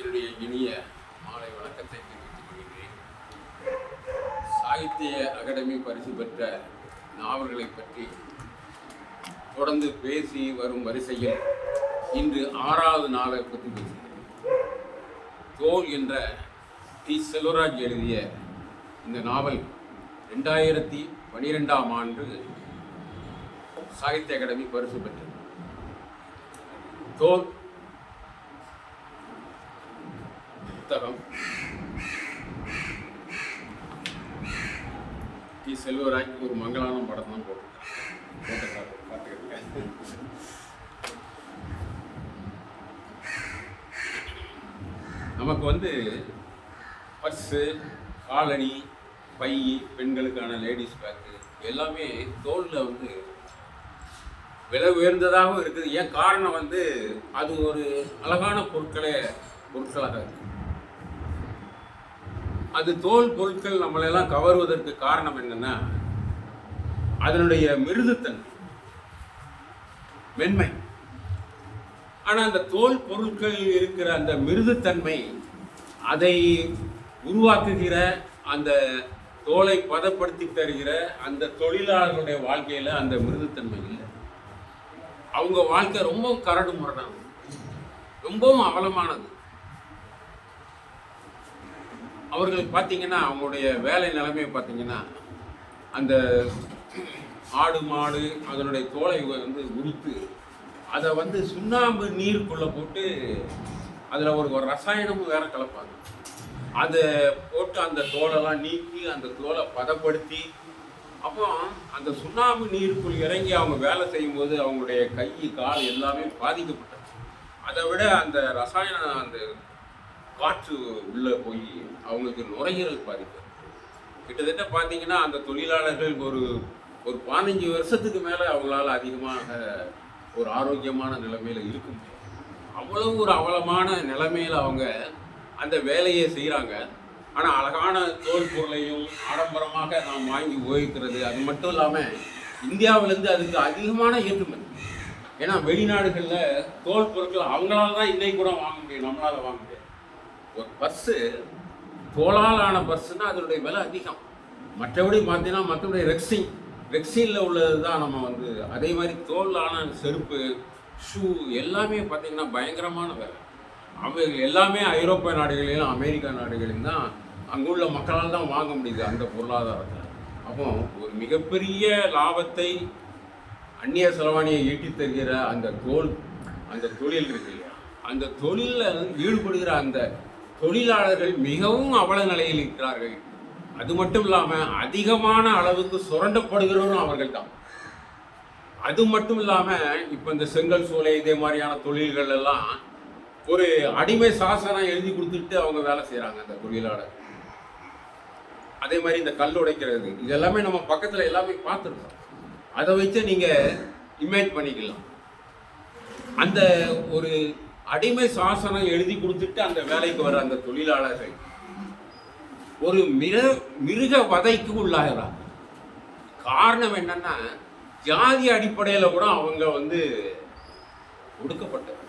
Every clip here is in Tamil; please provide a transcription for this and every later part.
என்னுடைய இனிய மாலை வணக்கத்தை தெரிவித்துக் கொள்கிறேன். சாகித்ய அகாடமி பரிசு பெற்ற நாவல்களை பற்றி தொடர்ந்து பேசி வரும் வரிசையில் இன்று ஆறாவது நாளை பற்றி பேசுகிறேன். தோல் என்ற டி. செல்வராஜ் எழுதிய இந்த நாவல் ரெண்டாயிரத்தி பனிரெண்டாம் ஆண்டு சாகித்ய அகாடமி பரிசு பெற்றது. தோல் புத்தகம். டி. செல்வராஜ் ஒரு மங்களான படம் தான் போட்டிருக்காங்க போட்டிருக்காரு பார்த்துக்கிட்டு நமக்கு வந்து பர்ஸு காலணி பை பெண்களுக்கான லேடிஸ் பேக்கு எல்லாமே தோலில் வந்து விலை உயர்ந்ததாகவும் இருக்குது. ஏன் காரணம் வந்து அது ஒரு அழகான பொருட்களே பொருட்களாக இருக்குது அது தோல் பொருட்கள் நம்மளெல்லாம் கவருவதற்கு காரணம் என்னன்னா அதனுடைய மிருதுத்தன்மை மென்மை. ஆனால் அந்த தோல் பொருட்கள் இருக்கிற அந்த மிருதுத்தன்மை அதை உருவாக்குகிற அந்த தோலை பதப்படுத்தி தருகிற அந்த தொழிலாளர்களுடைய வாழ்க்கையில் அந்த மிருதுத்தன்மை இல்லை. அவங்க வாழ்க்கை ரொம்ப கரடு முரடானது ரொம்பவும் அவலமானது. அவர்கள் பார்த்தீங்கன்னா அவங்களுடைய வேலை நிலைமையை பார்த்தீங்கன்னா அந்த ஆடு மாடு அதனுடைய தோலை வந்து உரித்து அதை வந்து சுண்ணாம்பு நீருக்குள்ளே போட்டு அதில் ஒரு ஒரு ரசாயனமும் வேற கலப்பாங்க. அதை போட்டு அந்த தோலெல்லாம் நீக்கி அந்த தோலை பதப்படுத்தி அப்போ அந்த சுண்ணாம்பு நீருக்குள் இறங்கி அவங்க வேலை செய்யும்போது அவங்களுடைய கை கால் எல்லாமே பாதிக்கப்பட்டது. அதை விட அந்த ரசாயன அந்த காற்று உள்ளே போய் அவங்களுக்கு நுரையீரல் பாதிப்பு. கிட்டத்தட்ட பார்த்தீங்கன்னா அந்த தொழிலாளர்கள் ஒரு ஒரு பதினஞ்சு வருஷத்துக்கு மேலே அவங்களால அதிகமாக ஒரு ஆரோக்கியமான நிலைமையில் இருக்க முடியும். அவ்வளோ ஒரு அவலமான நிலைமையில் அவங்க அந்த வேலையை செய்கிறாங்க. ஆனால் அழகான தோல் பொருளையும் ஆடம்பரமாக நாம் வாங்கி உபயோகிக்கிறது அது மட்டும் இல்லாமல் இந்தியாவிலேருந்து அதுக்கு அதிகமான ஏற்றுமதி. ஏன்னா வெளிநாடுகளில் தோல் பொருட்கள் அவங்களால தான் இன்னைக்கு கூட வாங்க முடியும் நம்மளால வாங்க முடியாது. ஒரு பர்ஸு தோலால் ஆன பர்ஸுன்னா அதனுடைய விலை அதிகம். மற்றபடி பார்த்தீங்கன்னா மற்றபடி ரெக்ஸின் ரெக்ஸினில் உள்ளது தான் நம்ம வந்து அதே மாதிரி தோலான செருப்பு ஷூ எல்லாமே பார்த்தீங்கன்னா பயங்கரமான விலை. அவங்க எல்லாமே ஐரோப்பிய நாடுகளிலும் அமெரிக்கா நாடுகளிலும் தான் அங்குள்ள மக்களால் தான் வாங்க முடியுது அந்த பொருளாதாரத்தில் அப்போ ஒரு மிகப்பெரிய லாபத்தை அந்நிய செலவாணியை ஈட்டி தருகிற அந்த தோல் அந்த தொழில் இருக்கு இல்லையா? அந்த தொழிலில் ஈடுபடுகிற அந்த தொழிலாளர்கள் மிகவும் அவல நிலையில் இருக்கிறார்கள். அது மட்டும் இல்லாமல் அதிகமான அளவுக்கு சுரண்டப்படுகிறவரும் அவர்கள் தான். அது மட்டும் இல்லாமல் இப்போ இந்த செங்கல் சூளை இதே மாதிரியான தொழில்கள் எல்லாம் ஒரு அடிமை சாசனம் எழுதி கொடுத்துட்டு அவங்க வேலை செய்கிறாங்க அந்த தொழிலாளர். அதே மாதிரி இந்த கல் உடைக்கிறது இது எல்லாமே நம்ம பக்கத்தில் எல்லாமே பார்த்துருக்கோம். அதை வச்சு நீங்கள் இமேஜ் பண்ணிக்கலாம். அந்த ஒரு அடிமை சாசனம் எழுதி கொடுத்துட்டு அந்த வேலைக்கு வர அந்த தொழிலாளர்கள் ஒரு மிரு மிருக வதைக்கு உள்ளாகிறாங்க. காரணம் என்னன்னா ஜாதி அடிப்படையில் கூட அவங்க வந்து ஒடுக்கப்பட்டது.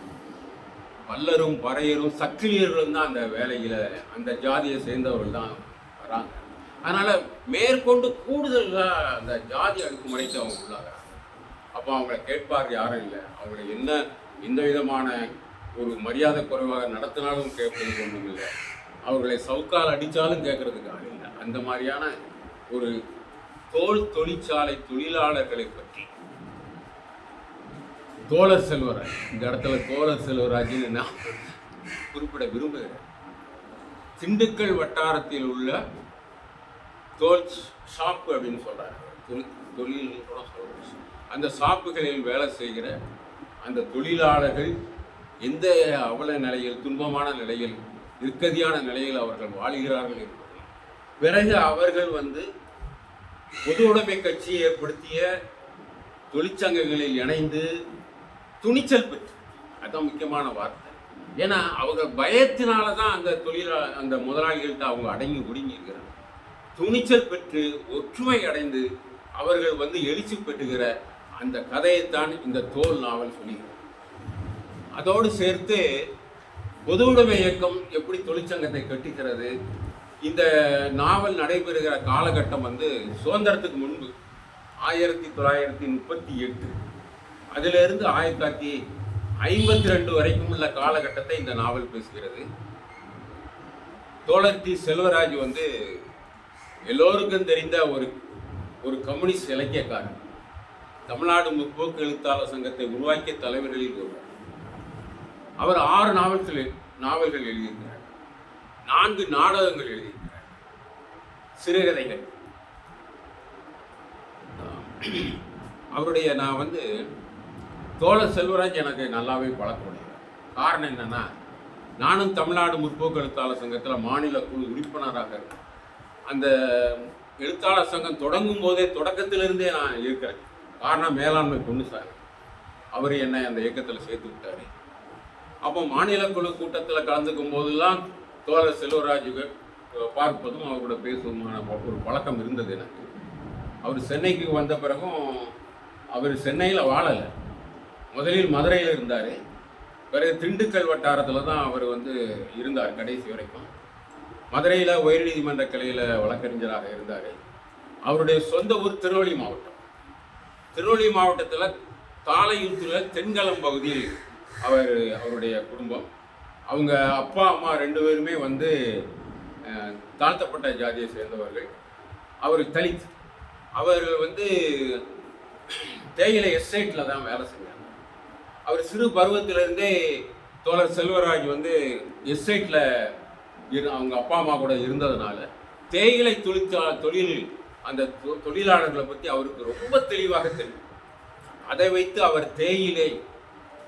பல்லரும் பறையரும் சக்கிலியர்களும் தான் அந்த வேலையில் அந்த ஜாதியை சேர்ந்தவர்கள் தான் வராங்க. அதனால் மேற்கொண்டு கூடுதலாக அந்த ஜாதி அடக்குமுறைக்கு அவங்க உள்ளாகிறாங்க. அப்போ அவங்கள கேட்பார் யாரும் இல்லை. அவங்களை என்ன எந்த விதமான ஒரு மரியாதை குறைவாக நடத்தினாலும் கேட்பது ஒன்றும் இல்லை அவர்களை சவுக்கால் அடித்தாலும் கேட்கறதுக்கு ஆள் இல்லை. அந்த மாதிரியான ஒரு தோல் தொழிற்சாலை தொழிலாளர்களை பற்றி தோழர் செல்வராஜ் இந்த இடத்துல தோழர் செல்வராஜ்னு நான் குறிப்பிட விரும்புகிறேன். திண்டுக்கல் வட்டாரத்தில் உள்ள தோல் ஷாப்பு அப்படின்னு சொல்கிறாங்க தொழில் தொழில் கூட சொல்கிறேன் அந்த ஷாப்புகளில் வேலை செய்கிற அந்த தொழிலாளர்கள் எந்த அவல நிலையில் துன்பமான நிலையில் நிற்கதியான நிலையில் அவர்கள் வாழ்கிறார்கள் என்பது. பிறகு அவர்கள் வந்து பொது உடைமை கட்சி ஏற்படுத்திய தொழிற்சங்கங்களில் இணைந்து துணிச்சல் பெற்று அதுதான் முக்கியமான வார்த்தை. ஏன்னா அவங்க பயத்தினால தான் அந்த தொழிலா அந்த முதலாளிகள்கிட்ட அவங்க அடங்கி ஒடுங்கி இருக்கிறாங்க துணிச்சல் பெற்று ஒற்றுமை அடைந்து அவர்கள் வந்து எழுச்சி பெற்றுகிற அந்த கதையைத்தான் இந்த தோல் நாவல் சொல்லுகிறது. அதோடு சேர்த்து பொதுவுடைமை இயக்கம் எப்படி தொழிற்சங்கத்தை கட்டிக்கிறது இந்த நாவல் நடைபெறுகிற காலகட்டம் வந்து சுதந்திரத்துக்கு முன்பு ஆயிரத்தி தொள்ளாயிரத்தி முப்பத்தி எட்டு. அதிலிருந்து ஆயிரத்தி தொள்ளாயிரத்தி ஐம்பத்தி ரெண்டு வரைக்கும் உள்ள காலகட்டத்தை இந்த நாவல் பேசுகிறது. தோழர் டி செல்வராஜ் வந்து எல்லோருக்கும் தெரிந்த ஒரு ஒரு கம்யூனிஸ்ட் இலக்கியக்காரர் தமிழ்நாடு முற்போக்கு எழுத்தாளர் சங்கத்தை உருவாக்கிய தலைவர்களில் ஒருவர். அவர் ஆறு நாவல்கள் நாவல்கள் எழுதியிருக்கிறார். நான்கு நாடகங்கள் எழுதியிருக்கிறார். சிறுகதைகள். அவருடைய நான் வந்து தோழர் செல்வராஜ் எனக்கு நல்லாவே பழக்கமுடையவர் காரணம் என்னென்னா நானும் தமிழ்நாடு முற்போக்கு எழுத்தாளர் சங்கத்தில் மாநில குழு உறுப்பினராக அந்த எழுத்தாளர் சங்கம் தொடங்கும் போதே தொடக்கத்திலிருந்தே நான் இருக்கிறேன். காரணம் மேலாண்மை பொன்னுசாமி அவர் என்னை அந்த இயக்கத்தில் சேர்த்து விட்டார். அப்போ மாநில குழு கூட்டத்தில் கலந்துக்கும் போதெல்லாம் தோழர் செல்வராஜுக்கு பார்ப்பதும் அவரோட பேசுவதுமான ஒரு பழக்கம் இருந்தது எனக்கு. அவர் சென்னைக்கு வந்த பிறகும் அவர் சென்னையில் வாழலை. முதலில் மதுரையில் இருந்தார். பிறகு திண்டுக்கல் வட்டாரத்தில் தான் அவர் வந்து இருந்தார் கடைசி வரைக்கும். மதுரையில் உயர்நீதிமன்ற கிளையில் வழக்கறிஞராக இருந்தார். அவருடைய சொந்த ஊர் திருவள்ளி மாவட்டம். திருவள்ளி மாவட்டத்தில் தாளையூத்தில் தென்கலம் பகுதியில் அவர் அவருடைய குடும்பம். அவங்க அப்பா அம்மா ரெண்டு பேருமே வந்து தாழ்த்தப்பட்ட ஜாதியை சேர்ந்தவர்கள். அவர் தலித். அவர் வந்து தேயிலை எஸ்டேட்டில் தான் வேலை செஞ்சாங்க. அவர் சிறு பருவத்திலேருந்தே தோழர் செல்வராஜ் வந்து எஸ்டேட்டில் இரு அவங்க அப்பா அம்மா கூட இருந்ததுனால தேயிலை தொழிற்சா தொழில் அந்த தொ- தொழிலாளர்களை பற்றி அவருக்கு ரொம்ப தெளிவாக தெரியும். அதை வைத்து அவர் தேயிலை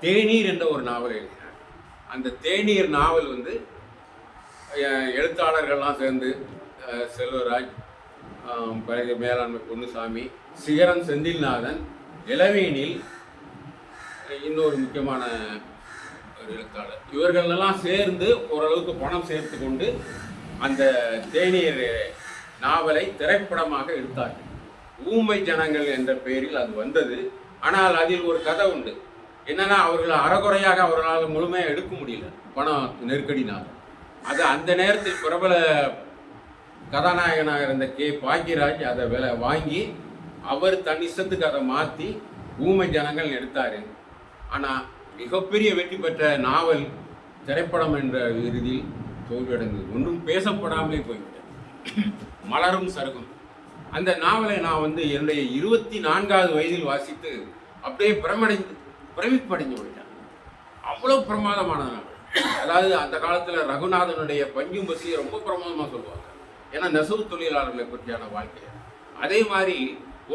தேநீர் என்ற ஒரு நாவல் எழுதினார். அந்த தேநீர் நாவல் வந்து எழுத்தாளர்கள்லாம் சேர்ந்து செல்வராஜ் பிறகு மேலாண்மை பொன்னுசாமி சிகரன் செந்தில்நாதன் இளவேனில் இன்னொரு முக்கியமான ஒரு எழுத்தாளர். இவர்களெல்லாம் சேர்ந்து ஓரளவுக்கு பணம் சேர்த்து கொண்டு அந்த தேநீர் நாவலை திரைப்படமாக எடுத்தார்கள். ஊமை ஜனங்கள் என்ற பெயரில் அது வந்தது. ஆனால் அதில் ஒரு கதை உண்டு. என்னன்னா அவர்கள் அறகுறையாக அவர்களால் முழுமையாக எடுக்க முடியல பணம் நெருக்கடினால். அது அந்த நேரத்தில் பிரபல கதாநாயகனாக இருந்த கே. பாக்கியராஜ் அதை விலை வாங்கி அவர் தன் இஷ்டத்துக்கு அதை மாற்றி ஊமை ஜனங்கள் எடுத்தார். ஆனால் மிகப்பெரிய வெற்றி பெற்ற நாவல் திரைப்படம் என்ற இறுதியில் தோல்வியடைந்தது. ஒன்றும் பேசப்படாமலே போய்விட்டது. மலரும் சருகும். அந்த நாவலை நான் வந்து என்னுடைய இருபத்தி நான்காவது வயதில் வாசித்து அப்படியே பிரமடைந்து பிரமிப்படைஞ்சு போயிட்டாங்க அவ்வளோ பிரமாதமான அதாவது அந்த காலத்தில் ரகுநாதனுடைய பஞ்சும் பசியை ரொம்ப பிரமாதமாக சொல்லுவாங்க. ஏன்னா நெசவு தொழிலாளர்களை பற்றியான வாழ்க்கை. அதே மாதிரி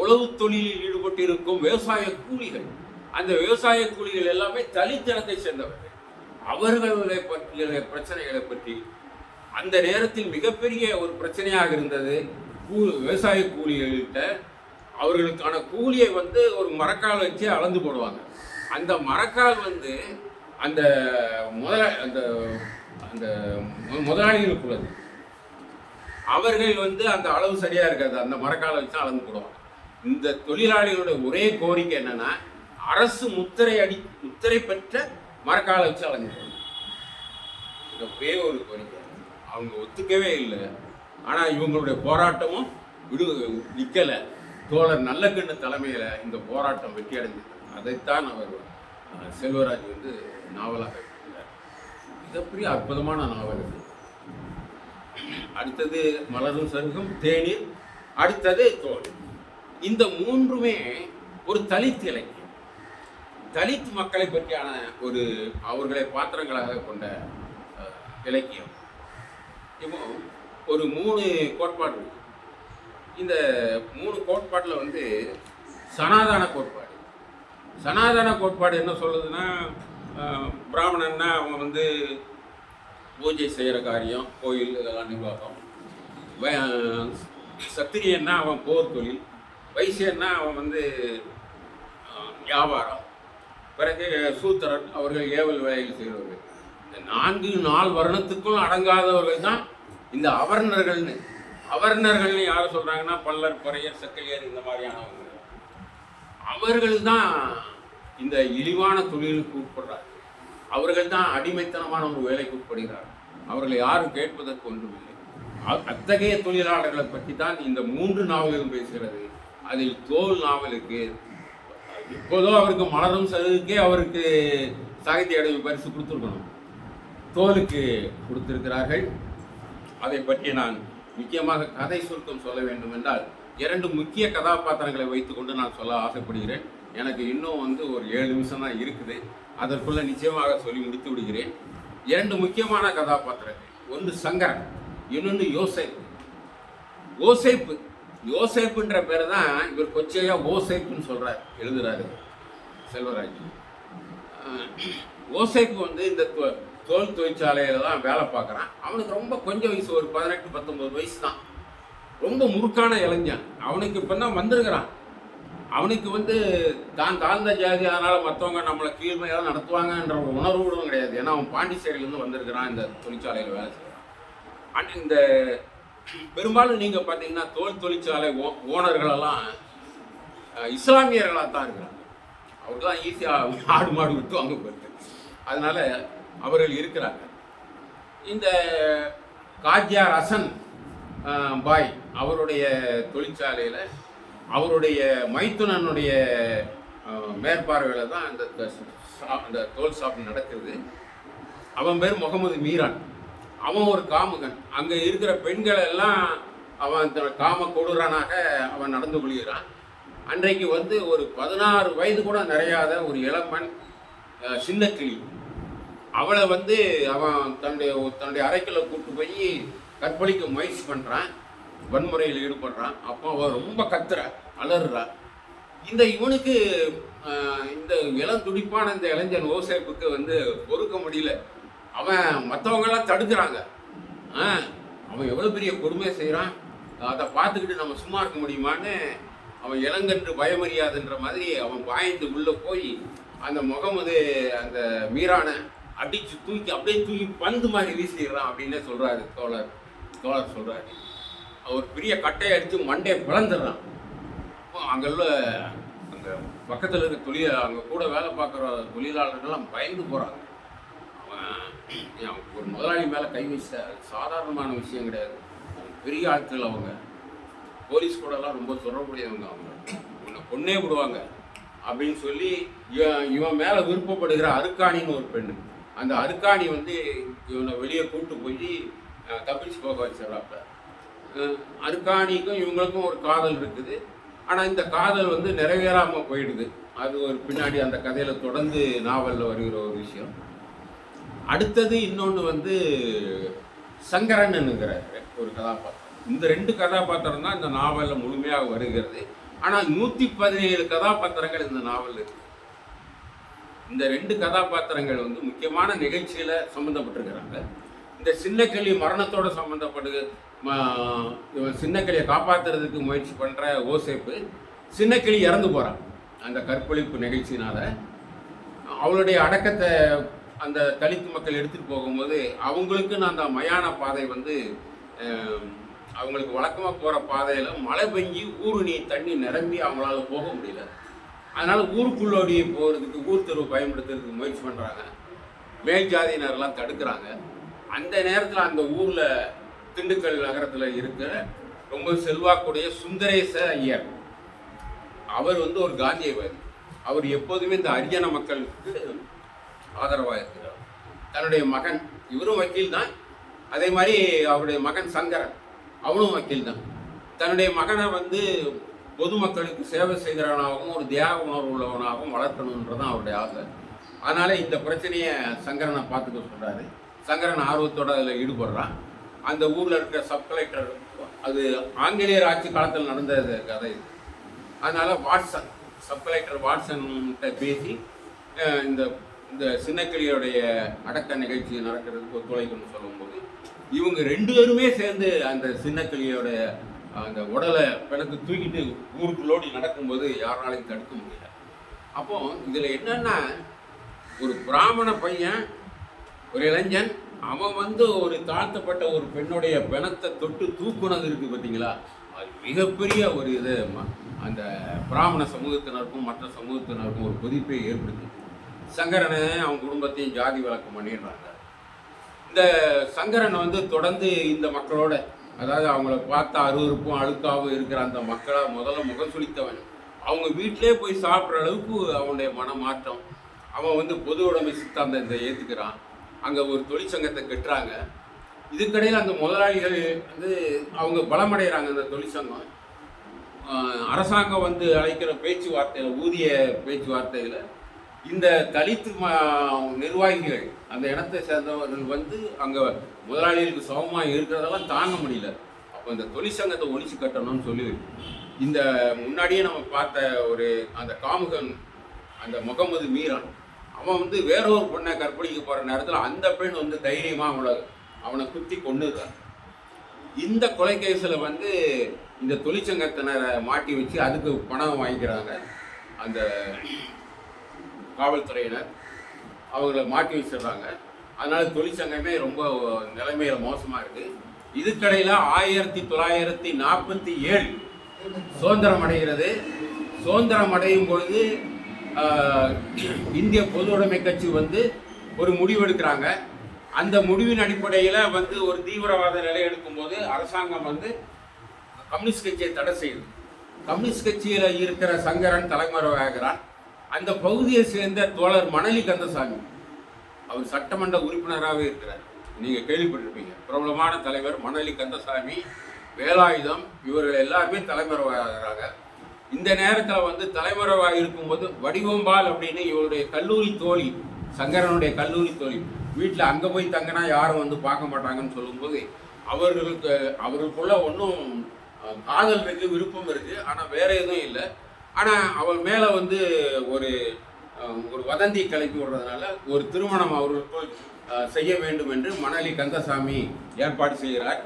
உழவு தொழிலில் ஈடுபட்டிருக்கும் விவசாய கூலிகள். அந்த விவசாய கூலிகள் எல்லாமே தலித்தனத்தை சேர்ந்தவர்கள். அவர்களுடைய பற்றிய பிரச்சனைகளை பற்றி அந்த நேரத்தில் மிகப்பெரிய ஒரு பிரச்சனையாக இருந்தது கூ விவசாய கூலிகள்கிட்ட அவர்களுக்கான கூலியை வந்து ஒரு மரக்கால் வச்சு அளந்து போடுவாங்க. அந்த மரக்கால் வந்து அந்த முதல அந்த அந்த முதலாளிகளுக்குள்ளது அவர்கள் வந்து அந்த அளவு சரியா இருக்காது. அந்த மரக்காலை வச்சு அளந்து போடுவாங்க. இந்த தொழிலாளிகளோட ஒரே கோரிக்கை என்னன்னா அரசு முத்திரை அடி முத்திரை பெற்ற மரக்காலை வச்சு அளந்து போடணும். இந்த ஒரே ஒரு கோரிக்கை. அவங்க ஒத்துக்கவே இல்லை. ஆனால் இவங்களுடைய போராட்டமும் விடு நிற்கலை தோழர் நல்லக்கண்ணு தலைமையில இந்த போராட்டம் வெற்றி அடைஞ்சது அதைத்தான் அவர் செல்வராஜ் வந்து நாவலாக எழுதினார். மிகப்பெரிய அற்புதமான நாவல் இது அடுத்தது மலரும் சருகம் தேநீர் அடுத்தது தோல். இந்த மூன்றுமே ஒரு தலித் இலக்கியம். தலித் மக்களை பற்றியான ஒரு அவர்களை பாத்திரங்களாக கொண்ட இலக்கியம். இப்போ ஒரு மூணு கோட்பாடு இந்த மூணு கோட்பாட்டில் வந்து சனாதான கோட்பாடு. சனாதன கோட்பாடு என்ன சொல்லுதுன்னா பிராமணன்னா அவங்க வந்து பூஜை செய்கிற காரியம் கோயில் இதெல்லாம் நிர்வாகம். சத்திரியன்னா அவன் போர் தொழில் வைசியன்னா அவன் வந்து வியாபாரம். பிறகு சூத்திரன் அவர்கள் ஏவல் வேலையில் செய்கிறவர்கள். இந்த நான்கு நாள் வருணத்துக்கும் அடங்காதவர்கள் தான் இந்த அவர்ணர்கள்னு. அவர்ணர்கள்னு யாரை சொல்கிறாங்கன்னா பல்லர் பறையர் செக்கையர் இந்த மாதிரியானவங்க. அவர்கள் தான் இந்த இழிவான தொழிலுக்கு உட்படுறார். அவர்கள் தான் அடிமைத்தனமான ஒரு வேலைக்கு உட்படுகிறார். அவர்களை யாரும் கேட்பதற்கு ஒன்றுமில்லை. அத்தகைய தொழிலாளர்களை பற்றி தான் இந்த மூன்று நாவல்களும் பேசுகிறது. அதில் தோல் நாவலுக்கு எப்போதோ அவருக்கு மலரும் சதுக்கே அவருக்கு சாகித்ய அடைவு பரிசு கொடுத்துருக்கணும். தோலுக்கு கொடுத்திருக்கிறார்கள். அதை பற்றி நான் முக்கியமாக கதை சுருக்கம் சொல்ல வேண்டும் என்றால் இரண்டு முக்கிய கதாபாத்திரங்களை வைத்துக்கொண்டு நான் சொல்ல ஆசைப்படுகிறேன். எனக்கு இன்னும் வந்து ஒரு ஏழு நிமிஷம் தான் இருக்குது. அதற்குள்ள நிச்சயமாக சொல்லி முடித்து விடுகிறேன். இரண்டு முக்கியமான கதாபாத்திரங்கள். ஒன்று சங்கரன் இன்னொன்று யோசைப்பு. ஓசைப்பு யோசேப்புன்ற பேர் தான் இவர் கொச்சையாக ஓசைப்புன்னு சொல்கிறார் எழுதுகிறாரு செல்வராஜ். ஓசைப்பு வந்து இந்த தோல் தொழிற்சாலையில் தான் வேலை பார்க்குறான். அவனுக்கு ரொம்ப கொஞ்சம் வயசு ஒரு பதினெட்டு பத்தொம்பது வயசு தான். ரொம்ப முறுக்கான இளைஞன். அவனுக்கு இப்போ தான் வந்திருக்கிறான்? அவனுக்கு வந்து தான் தாழ்ந்த ஜாதி அதனால் மற்றவங்க நம்மளை கீழ்மையாக நடத்துவாங்கன்ற ஒரு உணர்வு கூட கிடையாது. ஏன்னா அவன் பாண்டிச்சேரியிலேருந்து வந்திருக்கிறான் இந்த தொழிற்சாலையில் வேலை செய்கிறான் அண்ட் இந்த பெரும்பாலும் நீங்கள் பார்த்தீங்கன்னா தோல் தொழிற்சாலை ஓ ஓனர்களெல்லாம் இஸ்லாமியர்களாக தான் இருக்கிறாங்க. அவருக்கு தான் ஈஸியாக ஆடு மாடு விட்டு அங்கே போயிருக்கு அதனால் அவர்கள் இருக்கிறாங்க. இந்த காஜியா ரசன் பாய் அவருடைய தொழிற்சாலையில் அவருடைய மைத்துனனுடைய மேற்பார்வையில் தான் அந்த அந்த தோல் ஷாப் நடக்குது. அவன் பேர் முகமது மீரான். அவன் ஒரு காமுகன். அங்கே இருக்கிற பெண்கள் எல்லாம் அவன் தன் காம கொடூரனாக அவன் நடந்து கொள்கிறான். அன்றைக்கு வந்து ஒரு பதினாறு வயது கூட நிறையாத ஒரு இளம்பன் சின்ன கிளி அவளை வந்து அவன் தன்னுடைய தன்னுடைய அறைக்குள்ள கூட்டு போய் கற்பழிக்க முயற்சி பண்ணுறான் வன்முறையில் ஈடுபடுறான் அப்போ அவன் ரொம்ப கத்துறா அலறுறா. இந்த இவனுக்கு இந்த இளம் துடிப்பான இந்த இளைஞன் ஓசேப்புக்கு வந்து பொறுக்க முடியல. அவன் மற்றவங்கெல்லாம் தடுக்கிறாங்க. ஆ, அவன் எவ்வளோ பெரிய கொடுமை செய்கிறான் அதை பார்த்துக்கிட்டு நம்ம சும்மா இருக்க முடியுமான்னு அவன் இளங்கன்று பயமறியாதுன்ற மாதிரி அவன் பாய்ந்து உள்ளே போய் அந்த முகமது அந்த மீரானை அடிச்சு தூக்கி அப்படியே தூக்கி பந்து மாதிரி வீசிடுறான் அப்படின்னே சொல்கிறாரு தோழர். தோழர் சொல்கிறாரு அவர் பெரிய கட்டையை அடித்து மண்டையை பிளந்துடுறான். அப்போ அங்குள்ள அங்கே பக்கத்தில் இருக்க தொழில் அங்கே கூட வேலை பார்க்குற தொழிலாளர்கள்லாம் பயந்து போகிறாங்க அவன் அவன் ஒரு முதலாளி மேலே கை வச்ச சாதாரணமான விஷயம் கிடையாது. பெரிய ஆட்கள் அவங்க. போலீஸ் கூடலாம் ரொம்ப தொடர்புடையவங்க அவங்க. உன்னை கொன்னே விடுவாங்க. அப்படின்னு சொல்லி இவன் இவன் மேலே விருப்பப்படுகிற அருக்காணின்னு ஒரு பெண்ணு. அந்த அருக்காணி வந்து இவனை வெளியே கூப்பிட்டு போய் தப்பிச்சு போக வச்சிடறாப்ப அருக்காணிக்கும் இவங்களுக்கும் ஒரு காதல் இருக்குது. ஆனால் இந்த காதல் வந்து நிறைவேறாமல் போயிடுது. அது ஒரு பின்னாடி அந்த கதையில் தொடர்ந்து நாவலில் வருகிற ஒரு விஷயம். அடுத்தது இன்னொன்று வந்து சங்கரன்னுங்கிற ஒரு கதாபாத்திரம். இந்த ரெண்டு கதாபாத்திரம் தான் இந்த நாவலில் முழுமையாக வருகிறது. ஆனால் நூற்றி பதினேழு கதாபாத்திரங்கள் இந்த நாவல் இருக்கு. இந்த ரெண்டு கதாபாத்திரங்கள் வந்து முக்கியமான நிகழ்ச்சியில் சம்மந்தப்பட்டிருக்கிறாங்க இந்த சின்னக்கிளி மரணத்தோட சம்மந்தப்பட்டு ம- சின்ன கிளியை காப்பாற்றுறதுக்கு முயற்சி பண்ணுற ஓசேப்பு சின்னக்கிளி இறந்து போகிறான் அந்த கற்பழிப்பு நிகழ்ச்சினால் அவளுடைய அடக்கத்தை அந்த தலித்து மக்கள் எடுத்துகிட்டு போகும்போது அவங்களுக்குன்னு அந்த மயான பாதை வந்து அவங்களுக்கு வழக்கமாக போகிற பாதையில் மழை பெஞ்சி ஊரு நீர் தண்ணி நிரம்பி அவங்களால போக முடியல. அதனால் ஊருக்குள்ளோடைய போகிறதுக்கு ஊர் தெருவு பயன்படுத்துறதுக்கு முயற்சி பண்ணுறாங்க மேல் ஜாதியினர்லாம் தடுக்கிறாங்க. அந்த நேரத்தில் அந்த ஊரில் திண்டுக்கல் நகரத்தில் இருக்கிற ரொம்ப செல்வாக்குடைய சுந்தரேச ஐயர். அவர் வந்து ஒரு காந்தியவாதி அவர் எப்போதுமே இந்த ஹரியானா மக்களுக்கு ஆதரவாக இருக்கிறார். தன்னுடைய மகன் இவரும் வக்கீல் தான் அதே மாதிரி அவருடைய மகன் சங்கரன் அவனும் வக்கீல் தான் தன்னுடைய மகனை வந்து பொதுமக்களுக்கு சேவை செய்கிறவனாகவும் ஒரு தியாக உணர்வு உள்ளவனாகவும் வளர்க்கணுன்றதான் அவருடைய ஆசை. அதனால் இந்த பிரச்சனையை சங்கரனை பார்த்துக்க சொல்கிறாரு சங்கரன் ஆர்வத்தோடு அதில் ஈடுபடுறான். அந்த ஊரில் இருக்கிற சப் கலெக்டர் அது ஆங்கிலேயர் ஆட்சி காலத்தில் நடந்த கதை இது. அதனால் வாட்சன் சப் கலெக்டர் வாட்ஸன்கிட்ட பேசி இந்த இந்த சின்னக்கிளியோடைய அடக்க நிகழ்ச்சி நடக்கிறதுக்கு ஒத்துழைக்கணும்னு சொல்லும்போது இவங்க ரெண்டு பேருமே சேர்ந்து அந்த சின்னக்கிளியோட அந்த உடலை பிணக்கு தூக்கிட்டு ஊருக்குள்ளோடி நடக்கும்போது யாராலையும் தடுக்க முடியல. அப்போ இதில் என்னென்னா ஒரு பிராமண பையன் ஒரு இளைஞன் அவன் வந்து ஒரு தாழ்த்தப்பட்ட ஒரு பெண்ணுடைய பிணத்தை தொட்டு தூக்குனது இருக்குது பார்த்தீங்களா அது மிகப்பெரிய ஒரு இது. ம- அந்த பிராமண சமூகத்தினருக்கும் மற்ற சமூகத்தினருக்கும் ஒரு கொதிப்பை ஏற்படுத்தி சங்கரனை அவன் குடும்பத்தையும் ஜாதி வழக்கம் பண்ணிடுறாங்க. இந்த சங்கரன் வந்து தொடர்ந்து இந்த மக்களோட அதாவது அவங்கள பார்த்த அருவருப்பும் அழுக்காகவும் இருக்கிற அந்த மக்களை முதல்ல முகம் சுளித்தவன். அவங்க வீட்டிலே போய் சாப்பிட்ற அளவுக்கு அவனுடைய மனமாற்றம். அவன் வந்து பொது உடைமை சித்தாந்தத்தை ஏற்றுக்கிறான் அங்கே ஒரு தொழிற்சங்கத்தை கட்டுறாங்க. இதுக்கடையில் அந்த முதலாளிகள் வந்து அவங்க பலமடைகிறாங்க அந்த தொழிற்சங்கம் அரசாங்கம் வந்து அழைக்கிற பேச்சுவார்த்தையில் ஊதிய பேச்சுவார்த்தையில் இந்த தலித்து ம- நிர்வாகிகள் அந்த இடத்தை சேர்ந்தவர்கள் வந்து அங்கே முதலாளிகளுக்கு சமமாக இருக்கிறதெல்லாம் தாங்க முடியல. அப்போ இந்த தொழிற்சங்கத்தை ஒழிச்சு கட்டணும்னு சொல்லி இந்த முன்னாடியே நம்ம பார்த்த ஒரு அந்த காமுகன் அந்த முகமது மீரான் அவன் வந்து வேற ஒரு பொண்ணை கற்பழிக்க போகிற நேரத்தில் அந்த பெண் வந்து தைரியமாக அவனை அவனை குத்தி கொண்டுதான் இந்த கொலை கேஸில் வந்து இந்த தொழிற்சங்கத்தினரை மாட்டி வச்சு அதுக்கு பணம் வாங்கிக்கிறாங்க அந்த காவல்துறையினர். அவங்கள மாட்டி வச்சிடுறாங்க. அதனால் தொழிற்சங்கமே ரொம்ப நிலைமையில் மோசமாக இருக்குது இதுக்கடையில் ஆயிரத்தி தொள்ளாயிரத்தி நாற்பத்தி ஏழு சுதந்திரம் அடைகிறது. சுதந்திரம் அடையும் பொழுது இந்திய பொது உடைமை கட்சி வந்து ஒரு முடிவெடுக்கிறாங்க. அந்த முடிவின் அடிப்படையில் வந்து ஒரு தீவிரவாத நிலை எடுக்கும்போது அரசாங்கம் வந்து கம்யூனிஸ்ட் கட்சியை தடை செய்யுது. கம்யூனிஸ்ட் கட்சியில் இருக்கிற சங்கரன் தலைமறைவாகிறார் அந்த பகுதியை சேர்ந்த தோழர் மணலி கந்தசாமி அவர் சட்டமன்ற உறுப்பினராகவே இருக்கிறார். நீங்கள் கேள்விப்பட்டிருப்பீங்க. பிரபலமான தலைவர் மணலி கந்தசாமி வேலாயுதம் இவர்கள் எல்லாருமே தலைமறைவாகிறாங்க இந்த நேரத்தில் வந்து தலைமறைவாக இருக்கும்போது வடிவம்பால் அப்படின்னு இவருடைய கல்லூரி தோழி சங்கரனுடைய கல்லூரி தோழி வீட்டில் அங்கே போய் தங்கினா யாரும் வந்து பார்க்க மாட்டாங்கன்னு சொல்லும்போது அவர்களுக்கு அவர்களுக்குள்ள ஒன்றும் காதல் இருக்குது விருப்பம் இருக்குது ஆனால் வேற எதுவும் இல்லை. ஆனால் அவள் மேலே வந்து ஒரு ஒரு வதந்தி கிளப்பி விடுறதுனால ஒரு திருமணம் அவர்களுக்குள் செய்ய வேண்டும் என்று மணலி கந்தசாமி ஏற்பாடு செய்கிறார்.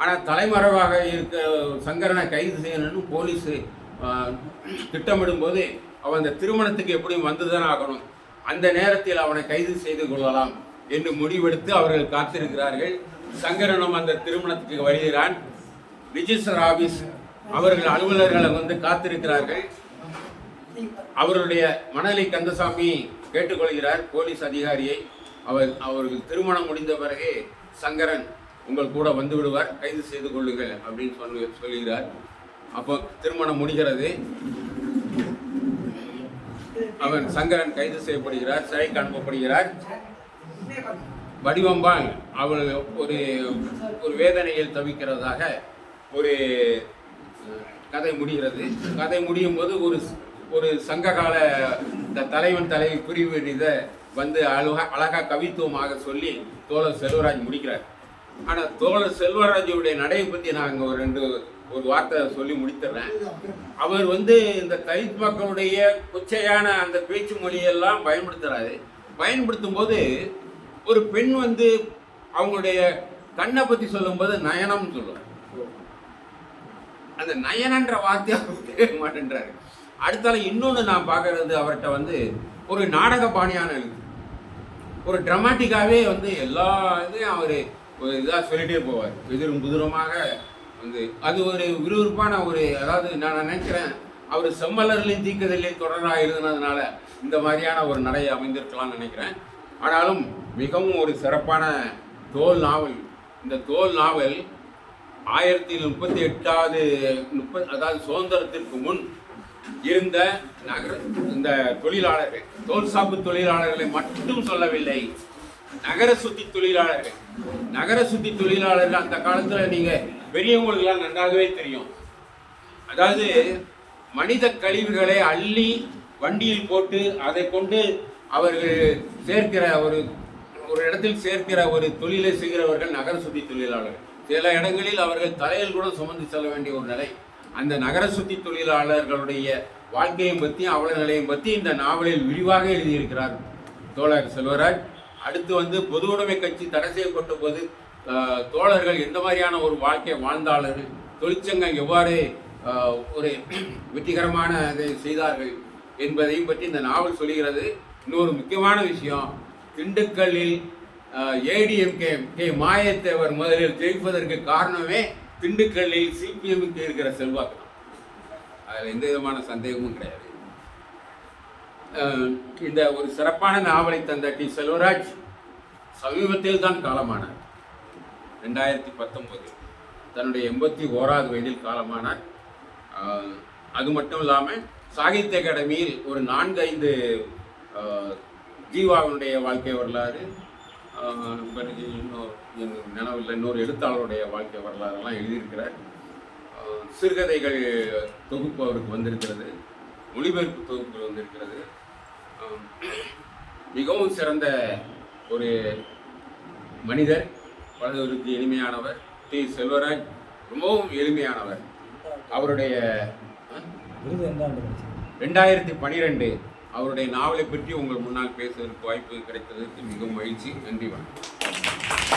ஆனால் தலைமறைவாக இருக்க சங்கரனை கைது செய்யணும்னு போலீஸு திட்டமிடும்போது அவன் அந்த திருமணத்துக்கு எப்படியும் வந்துதான் ஆகணும். அந்த நேரத்தில் அவனை கைது செய்து கொள்ளலாம் என்று முடிவெடுத்து அவர்கள் காத்திருக்கிறார்கள். சங்கரனும் அந்த திருமணத்துக்கு வருகிறான். ரிஜிஸ்டர் ஆபீஸ் அவர்கள் அலுவலர்களை வந்து காத்திருக்கிறார்கள். அவருடைய மணலி கந்தசாமி கேட்டுக்கொள்கிறார் போலீஸ் அதிகாரியை. அவர் அவர்கள் திருமணம் முடிந்த பிறகு சங்கரன் உங்கள் கூட வந்து விடுவார் கைது செய்து கொள்ளுங்கள் அப்படின்னு சொல்லி சொல்லுகிறார். அப்போ திருமணம் முடிகிறது. அவன் சங்கரன் கைது செய்யப்படுகிறார் சிறைக்கு அனுப்பப்படுகிறார். வடிவம்பால் அவள் ஒரு ஒரு வேதனையில் தவிக்கிறதாக ஒரு கதை முடிகிறது. கதை முடியும் போது ஒரு ஒரு சங்ககால இந்த தலைவன் தலைவி பிரிவு இதை வந்து அழகா அழகா கவித்துவமாக சொல்லி தோழர் செல்வராஜ் முடிக்கிறார். ஆனால் தோழர் செல்வராஜுடைய நடையை பற்றி நான் அங்கே ஒரு ரெண்டு ஒரு வார்த்தை சொல்லி முடித்துறேன். அவர் வந்து இந்த தலித் மக்களுடைய கொச்சையான அந்த பேச்சு மொழியெல்லாம் பயன்படுத்துறாரு. பயன்படுத்தும் போது ஒரு பெண் வந்து அவங்களுடைய கண்ணை பத்தி சொல்லும்போது நயனம்னு சொல்லுவார் அந்த நயனன்ற வார்த்தையை அவர் தெரிய மாட்டேன்றாரு. அடுத்தால இன்னொன்று நான் பார்க்கறது அவர்கிட்ட வந்து ஒரு நாடக பாணியான எழுத்து. ஒரு ட்ரமாட்டிக்காவே வந்து எல்லா இதையும் அவர் ஒரு இதாக சொல்லிட்டே போவார். எதிரும் புதிரமாக வந்து அது ஒரு விறுவிறுப்பான ஒரு அதாவது நான் நினைக்கிறேன் அவர் செம்மலர்லையும் தீக்கதிலையும் தொடராக எழுதுனதுனால இந்த மாதிரியான ஒரு நடை அமைந்திருக்கலாம்னு நினைக்கிறேன். ஆனாலும் மிகவும் ஒரு சிறப்பான தோல் நாவல். இந்த தோல் நாவல் ஆயிரத்தி முப்பத்தி எட்டாவது முப்பது அதாவது சுதந்திரத்திற்கு முன் இருந்த நகர இந்த தொழிலாளர்கள் தோல் சாப்பு தொழிலாளர்களை மட்டும் சொல்லவில்லை நகர சுத்தி தொழிலாளர்கள். நகர சுத்தி தொழிலாளர்கள் அந்த காலத்தில் நீங்கள் பெரியவங்களுக்கெல்லாம் நன்றாகவே தெரியும். அதாவது மனித கழிவுகளை அள்ளி வண்டியில் போட்டு அதை கொண்டு அவர்கள் சேர்க்கிற ஒரு ஒரு இடத்தில் சேர்க்கிற ஒரு தொழிலை செய்கிறவர்கள் நகர சுத்தி தொழிலாளர்கள். சில இடங்களில் அவர்கள் தலையில் கூட சுமந்து செல்ல வேண்டிய ஒரு நிலை. அந்த நகர சுத்தி தொழிலாளர்களுடைய வாழ்க்கையும் பற்றி அவல நிலையும் பற்றி இந்த நாவலில் விரிவாக எழுதியிருக்கிறார். தோழர் செல்வராஜ் அடுத்து வந்து பொது உடைமை கட்சி தடை செய்யப்பட்ட போது தோழர்கள் எந்த மாதிரியான ஒரு வாழ்க்கையை வாழ்ந்தாளர்கள் தொழிற்சங்கம் எவ்வாறு ஒரு வெற்றிகரமான இதை செய்தார்கள் என்பதையும் பற்றி இந்த நாவல் சொல்கிறது இன்னொரு முக்கியமான விஷயம் திண்டுக்கல்லில் ஏடிஎம்கே கே மாயத்தேவர் முதலில் ஜெயிப்பதற்கு காரணமே திண்டுக்கல்லில் சிபிஎம்க்கு இருக்கிற செல்வாக்கு அதில் எந்த விதமான சந்தேகமும் கிடையாது. இந்த ஒரு சிறப்பான நாவலை தந்த டி செல்வராஜ் சமீபத்தில் தான் காலமானார். ரெண்டாயிரத்தி பத்தொம்போது. தன்னுடைய எண்பத்தி ஓராவது வயதில் காலமானார். அது மட்டும் இல்லாமல் சாகித்ய அகாடமியில் ஒரு நான்கு ஐந்து ஜீவாவினுடைய வாழ்க்கை வரலாறு இன்னொரு நினைவில் இன்னொரு எழுத்தாளருடைய வாழ்க்கை வரலாறுலாம் எழுதியிருக்கிறார். சிறுகதைகள் தொகுப்பு அவருக்கு வந்திருக்கிறது. மொழிபெயர்ப்பு தொகுப்பு வந்திருக்கிறது. மிகவும் சிறந்த ஒரு மனிதர். பலருக்கு எளிமையானவர். டி. செல்வராஜ் ரொம்பவும் எளிமையானவர். அவருடைய ரெண்டாயிரத்தி பனிரெண்டு அவருடைய நாவலை பற்றி உங்கள் முன்னால் பேசுவதற்கு வாய்ப்பு கிடைத்ததற்கு மிகவும் மகிழ்ச்சி. நன்றி வணக்கம்.